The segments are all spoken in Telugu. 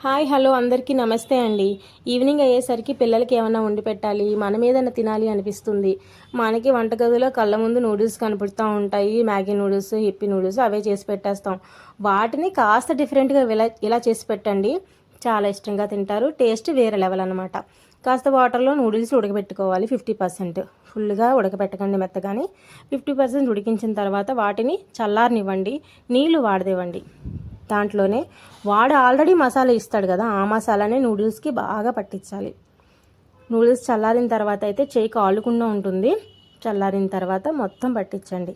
హాయ్ హలో అందరికీ నమస్తే అండి. ఈవినింగ్ అయ్యేసరికి పిల్లలకి ఏమైనా వండి పెట్టాలి మనం ఏదైనా తినాలి అనిపిస్తుంది. మనకి వంటగదిలో కళ్ళ ముందు నూడిల్స్ కనపడుతూ ఉంటాయి. మ్యాగీ నూడిల్స్ హిప్పీ నూడిల్స్ అవే చేసి పెట్టేస్తాం. వాటిని కాస్త డిఫరెంట్గా ఇలా ఇలా చేసి పెట్టండి. చాలా ఇష్టంగా తింటారు. టేస్ట్ వేరే లెవెల్ అనమాట కాస్త వాటర్లో నూడిల్స్ ఉడకబెట్టుకోవాలి ఫిఫ్టీ పర్సెంట్. ఫుల్గా ఉడకబెట్టకండి మెత్తగాని. ఫిఫ్టీ పర్సెంట్ ఉడికించిన తర్వాత వాటిని చల్లారనివ్వండి. నీళ్ళు వాడదివ్వండి దాంట్లోనే వాడు ఆల్రెడీ మసాలా ఇస్తాడు కదా ఆ మసాలానే నూడిల్స్కి బాగా పట్టించాలి. నూడిల్స్ చల్లారిన తర్వాత అయితే చేయి కాలుకుండా ఉంటుంది. చల్లారిన తర్వాత మొత్తం పట్టించండి.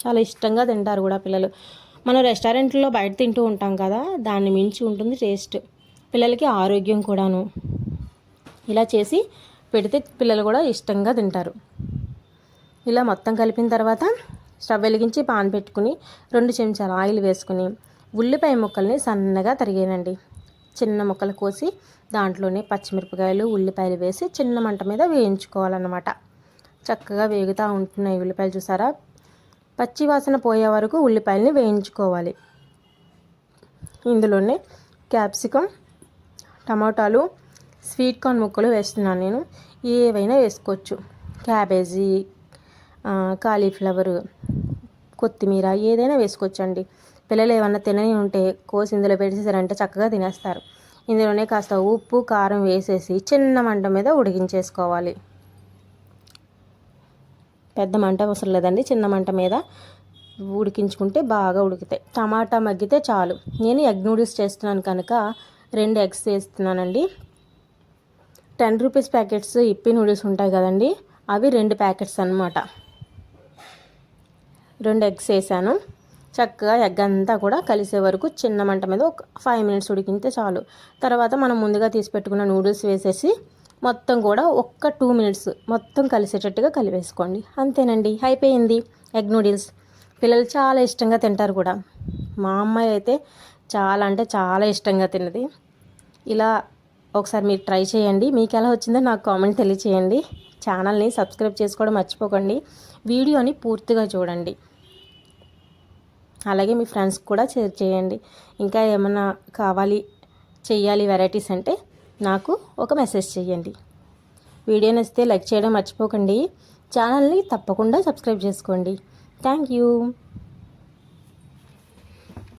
చాలా ఇష్టంగా తింటారు కూడా పిల్లలు. మనం రెస్టారెంట్లో బయట తింటూ ఉంటాం కదా దాన్ని మించి ఉంటుంది టేస్ట్. పిల్లలకి ఆరోగ్యం కూడాను. ఇలా చేసి పెడితే పిల్లలు కూడా ఇష్టంగా తింటారు. ఇలా మొత్తం కలిపిన తర్వాత స్టవ్ వెలిగించి పాన్ పెట్టుకుని రెండు చెంచాలు ఆయిల్ వేసుకుని ఉల్లిపాయ ముక్కల్ని సన్నగా తరిగేనండి. చిన్న ముక్కలు కోసి దాంట్లోనే పచ్చిమిరపకాయలు ఉల్లిపాయలు వేసి చిన్న మంట మీద వేయించుకోవాలన్నమాట. చక్కగా వేగుతూ ఉంటున్నాయి ఉల్లిపాయలు చూసారా? పచ్చి వాసన పోయే వరకు ఉల్లిపాయలని వేయించుకోవాలి. ఇందులోనే క్యాప్సికం టమాటాలు స్వీట్ కార్న్ ముక్కలు వేస్తున్నాను నేను. ఏవైనా వేసుకోవచ్చు. క్యాబేజీ కాలీఫ్లవర్ కొత్తిమీర ఏదైనా వేసుకోవచ్చండి. పిల్లలు ఏమన్నా తినని ఉంటే కోసి ఇందులో పెట్టేసారంటే చక్కగా తినేస్తారు. ఇందులోనే కాస్త ఉప్పు కారం వేసేసి చిన్న మంట మీద ఉడికించేసుకోవాలి. పెద్ద మంట అవసరం లేదండి. చిన్న మంట మీద ఉడికించుకుంటే బాగా ఉడికితాయి. టమాటా మగ్గితే చాలు. నేను ఎగ్ నూడిల్స్ చేస్తున్నాను కనుక రెండు ఎగ్స్ వేస్తున్నానండి. Ten rupees packets Yippee noodles ఉంటాయి కదండి. అవి రెండు ప్యాకెట్స్ అనమాట రెండు ఎగ్స్ వేసాను. చక్కగా ఎగ్ అంతా కూడా కలిసే వరకు చిన్న మంట మీద ఒక ఫైవ్ మినిట్స్ ఉడికితే చాలు. తర్వాత మనం ముందుగా తీసి పెట్టుకున్న నూడిల్స్ వేసేసి మొత్తం కూడా ఒక్క టూ మినిట్స్ మొత్తం కలిసేటట్టుగా కలిపేసుకోండి. అంతేనండి అయిపోయింది ఎగ్ నూడిల్స్ పిల్లలు చాలా ఇష్టంగా తింటారు కూడా. మా అమ్మాయి అయితే చాలా అంటే చాలా ఇష్టంగా తిన్నది. ఇలా ఒకసారి మీరు ట్రై చేయండి. మీకు ఎలా వచ్చిందో నాకు కామెంట్ తెలియచేయండి. ఛానల్ని సబ్స్క్రైబ్ చేసుకోవడం మర్చిపోకండి. వీడియోని పూర్తిగా చూడండి. అలాగే మీ ఫ్రెండ్స్ కూడా షేర్ చేయండి. ఇంకా ఏమైనా కావాలి చేయాలి వెరైటీస్ అంటే నాకు ఒక మెసేజ్ చేయండి వీడియో నచ్చితే లైక్ చేయడం మర్చిపోకండి. ఛానల్ని తప్పకుండా సబ్స్క్రైబ్ చేసుకోండి. Thank you.